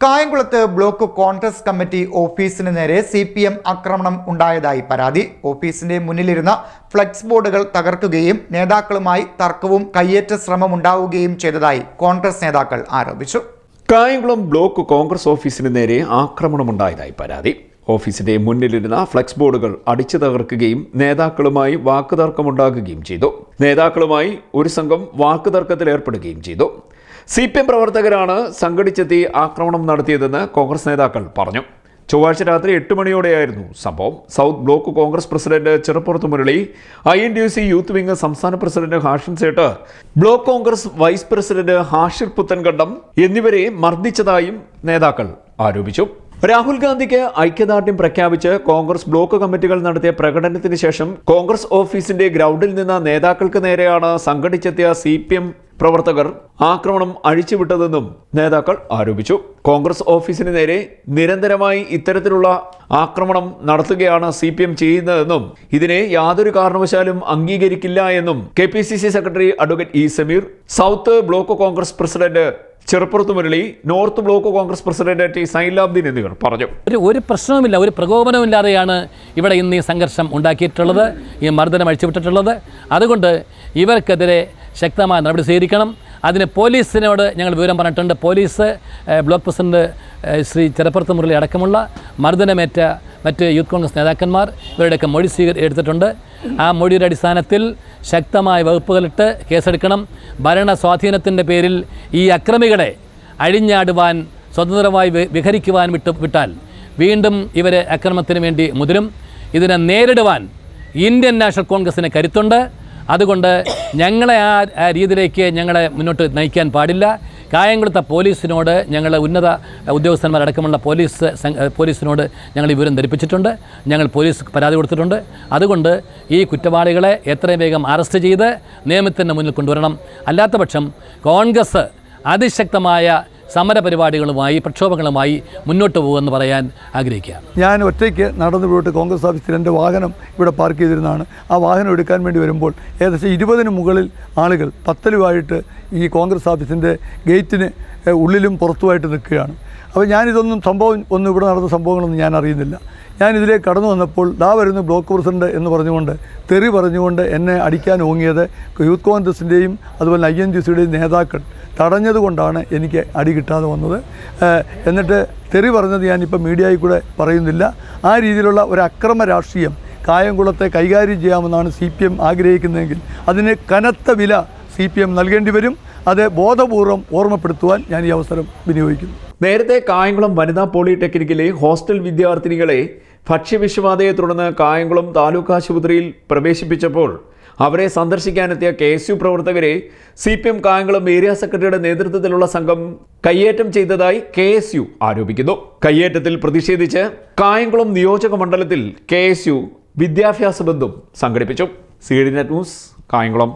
കായംകുളത്ത് block Congress committee ഓഫീസിന് നേരെ സി പി എം ആക്രമണം ഉണ്ടായതായി പരാതി. ഓഫീസിന്റെ മുന്നിലിരുന്ന ഫ്ലക്സ് ബോർഡുകൾ തകർക്കുകയും നേതാക്കളുമായി തർക്കവും കയ്യേറ്റ ശ്രമമുണ്ടാവുകയും ചെയ്തതായി കോൺഗ്രസ് നേതാക്കൾ ആരോപിച്ചു. കായംകുളം ബ്ലോക്ക് കോൺഗ്രസ് ഓഫീസിന് നേരെ ആക്രമണമുണ്ടായതായി പരാതി. ഓഫീസിന്റെ മുന്നിലിരുന്ന ഫ്ലക്സ് ബോർഡുകൾ അടിച്ചു തകർക്കുകയും നേതാക്കളുമായി വാക്കുതർക്കമുണ്ടാകുകയും ചെയ്തു. നേതാക്കളുമായി ഒരു സംഘം വാക്കുതർക്കത്തിൽ ഏർപ്പെടുകയും ചെയ്തു. സി പി എം പ്രവർത്തകരാണ് സംഘടിച്ചെത്തി ആക്രമണം നടത്തിയതെന്ന് കോൺഗ്രസ് നേതാക്കൾ പറഞ്ഞു. ചൊവ്വാഴ്ച രാത്രി എട്ട് മണിയോടെയായിരുന്നു സംഭവം. South block Congress president Cheruppurath Murali I N D C youth wing സംസ്ഥാന president Hashan Sait block Congress vice president Hashir Puthankandam എന്നിവരെ മർദ്ദിച്ചതായും നേതാക്കൾ ആരോപിച്ചു. രാഹുൽ ഗാന്ധിക്ക് ഐക്യദാർഢ്യം പ്രഖ്യാപിച്ച് കോൺഗ്രസ് ബ്ലോക്ക് കമ്മിറ്റികൾ നടത്തിയ പ്രകടനത്തിന് ശേഷം കോൺഗ്രസ് ഓഫീസിന്റെ ഗ്രൗണ്ടിൽ നിന്ന് നേതാക്കൾക്ക് നേരെയാണ് സംഘടിച്ചെത്തിയ സി പ്രവർത്തകർ ആക്രമണം അഴിച്ചുവിട്ടതെന്നും നേതാക്കൾ ആരോപിച്ചു. കോൺഗ്രസ് ഓഫീസിന് നേരെ നിരന്തരമായി ഇത്തരത്തിലുള്ള ആക്രമണം നടത്തുകയാണ് സി പി എം ചെയ്യുന്നതെന്നും ഇതിനെ യാതൊരു കാരണവശാലും അംഗീകരിക്കില്ല എന്നും K P C C secretary advocate E Sameer south block Congress president Cheruppurath Murali north block Congress president T Sailabdeen എന്നിവർ പറഞ്ഞു. ഒരു ഒരു പ്രശ്നവുമില്ല ഒരു പ്രകോപനമില്ലാതെയാണ് ഇവിടെ ഇന്ന് ഈ സംഘർഷം ഉണ്ടാക്കിയിട്ടുള്ളത് ഈ മർദ്ദനം അഴിച്ചുവിട്ടിട്ടുള്ളത്. അതുകൊണ്ട് ഇവർക്കെതിരെ ശക്തമായ നടപടി സ്വീകരിക്കണം. അതിന് പോലീസിനോട് ഞങ്ങൾ വിവരം പറഞ്ഞിട്ടുണ്ട്. Police block president Shri Cheruppurath Murali അടക്കമുള്ള മർദ്ദനമേറ്റ മറ്റ് യൂത്ത് കോൺഗ്രസ് നേതാക്കന്മാർ ഇവരുടെയൊക്കെ മൊഴി സ്വീകരി എടുത്തിട്ടുണ്ട്. ആ മൊഴിയുടെ അടിസ്ഥാനത്തിൽ ശക്തമായ വകുപ്പുകളിട്ട് കേസെടുക്കണം. ഭരണ സ്വാധീനത്തിന്റെ പേരിൽ ഈ അക്രമികളെ അഴിഞ്ഞാടുവാൻ സ്വതന്ത്രമായി വിഹരിക്കുവാൻ വിട്ട് വിട്ടാൽ വീണ്ടും ഇവരെ അക്രമത്തിന് വേണ്ടി മുതിരും. ഇതിനെ നേരിടുവാൻ ഇന്ത്യൻ നാഷണൽ കോൺഗ്രസിന് കരുത്തുണ്ട്. അതുകൊണ്ട് ഞങ്ങളെ ആ രീതിയിലേക്ക് ഞങ്ങളെ മുന്നോട്ട് നയിക്കാൻ പാടില്ല. കായംകുളത്തെ പോലീസിനോട് ഞങ്ങൾ ഉന്നത ഉദ്യോഗസ്ഥന്മാരടക്കമുള്ള പോലീസ് പോലീസിനോട് ഞങ്ങൾ വിവരം ധരിപ്പിച്ചിട്ടുണ്ട്. ഞങ്ങൾ പോലീസ് പരാതി കൊടുത്തിട്ടുണ്ട്. അതുകൊണ്ട് ഈ കുറ്റവാളികളെ എത്രയും വേഗം അറസ്റ്റ് ചെയ്ത് നിയമത്തിന്റെ മുന്നിൽ കൊണ്ടുവരണം. അല്ലാത്തപക്ഷം കോൺഗ്രസ് അതിശക്തമായ സമരപരിപാടികളുമായി പ്രക്ഷോഭങ്ങളുമായി മുന്നോട്ട് പോകുമെന്ന് പറയാൻ ആഗ്രഹിക്കുകയാണ്. ഞാൻ ഒറ്റയ്ക്ക് നടന്നു പോയിട്ട് കോൺഗ്രസ് ഓഫീസിൽ എന്റെ വാഹനം ഇവിടെ പാർക്ക് ചെയ്തിരുന്നതാണ്. ആ വാഹനം എടുക്കാൻ വേണ്ടി വരുമ്പോൾ ഏകദേശം ഇരുപതിന് മുകളിൽ ആളുകൾ പത്തലുമായിട്ട് ഈ കോൺഗ്രസ് ഓഫീസിന്റെ ഗേറ്റിന് ഉള്ളിലും പുറത്തുമായിട്ട് നിൽക്കുകയാണ്. അപ്പോൾ ഞാനിതൊന്നും സംഭവം ഒന്നും ഇവിടെ നടന്ന സംഭവങ്ങളൊന്നും ഞാൻ അറിയുന്നില്ല. ഞാൻ ഇതിലേക്ക് കടന്നു വന്നപ്പോൾ ദാ വരുന്നു ബ്ലോക്ക് പ്രസിഡന്റ് എന്ന് പറഞ്ഞുകൊണ്ട് തെറി പറഞ്ഞുകൊണ്ട് എന്നെ അടിക്കാൻ ഓങ്ങിയത് യൂത്ത് കോൺഗ്രസിന്റെയും അതുപോലെ ഐ എൻ ജി സിയുടെയും നേതാക്കൾ. തടഞ്ഞതുകൊണ്ടാണ് എനിക്ക് അടി കിട്ടാതെ വന്നത്. എന്നിട്ട് തെറി പറഞ്ഞത് ഞാനിപ്പോൾ മീഡിയയിൽ കൂടെ പറയുന്നില്ല. ആ രീതിയിലുള്ള ഒരു അക്രമ രാഷ്ട്രീയം കായംകുളത്തെ കൈകാര്യം ചെയ്യാമെന്നാണ് സി പി എം ആഗ്രഹിക്കുന്നതെങ്കിൽ അതിന് കനത്ത വില സി പി എം നൽകേണ്ടി വരും. അത് ബോധപൂർവം ഓർമ്മപ്പെടുത്തുവാൻ ഞാൻ ഈ അവസരം വിനിയോഗിക്കുന്നു. നേരത്തെ കായംകുളം വനിതാ പോളിടെക്നിക്കിലെ ഹോസ്റ്റൽ വിദ്യാർത്ഥിനികളെ ഭക്ഷ്യവിഷബാധയെ തുടർന്ന് കായംകുളം താലൂക്ക് ആശുപത്രിയിൽ പ്രവേശിപ്പിച്ചപ്പോൾ അവരെ സന്ദർശിക്കാനെത്തിയ കെ എസ് യു പ്രവർത്തകരെ C P M Kayamkulam area സെക്രട്ടറിയുടെ നേതൃത്വത്തിലുള്ള സംഘം കയ്യേറ്റം ചെയ്തതായി കെ എസ് യു ആരോപിക്കുന്നു. കയ്യേറ്റത്തിൽ പ്രതിഷേധിച്ച് കായംകുളം നിയോജക മണ്ഡലത്തിൽ കെ എസ് യു വിദ്യാഭ്യാസ ബന്ധം സംഘടിപ്പിച്ചു. C D net news Kayamkulam.